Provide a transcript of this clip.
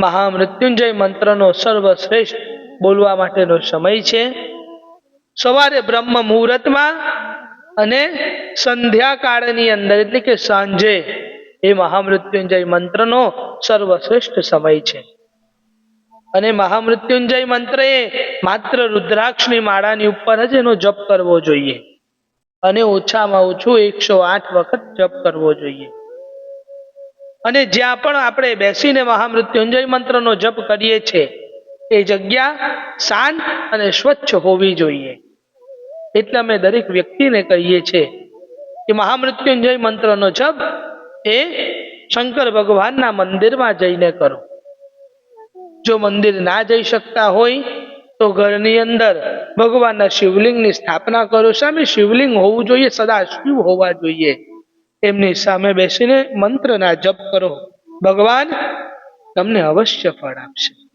મહામૃત્યુંજય મંત્રનો સર્વશ્રેષ્ઠ બોલવા માટેનો સમય છે. સવારે બ્રહ્મ મુહૂર્તમાં અને સંધ્યાકાળની અંદર એટલે કે સાંજે એ મહામૃત્યુંજય મંત્રનો સર્વશ્રેષ્ઠ સમય છે. અને મહામૃત્યુંજય મંત્ર એ માત્ર રુદ્રાક્ષની માળાની ઉપર જ એનો જપ કરવો જોઈએ. અને ઓછામાં ઓછું એકસો આઠ વખત જપ કરવો જોઈએ. અને જ્યાં પણ આપણે બેસીને મહામૃત્યુંજય મંત્રનો જપ કરીએ છીએ, એ જગ્યા શાંત અને સ્વચ્છ હોવી જોઈએ. એટલે અમે દરેક વ્યક્તિને કહીએ છીએ કે મહામૃત્યુંજય મંત્રનો જપ એ શંકર ભગવાનના મંદિરમાં જઈને કરો. જો મંદિર ના જઈ શકતા હોય, તો ઘરની અંદર ભગવાનના શિવલિંગની સ્થાપના કરો. સામે શિવલિંગ હોવું જોઈએ, સદા શિવ હોવા જોઈએ. એમની સામે બેસીને મંત્રના જપ કરો. ભગવાન તમને અવશ્ય ફળ આપશે.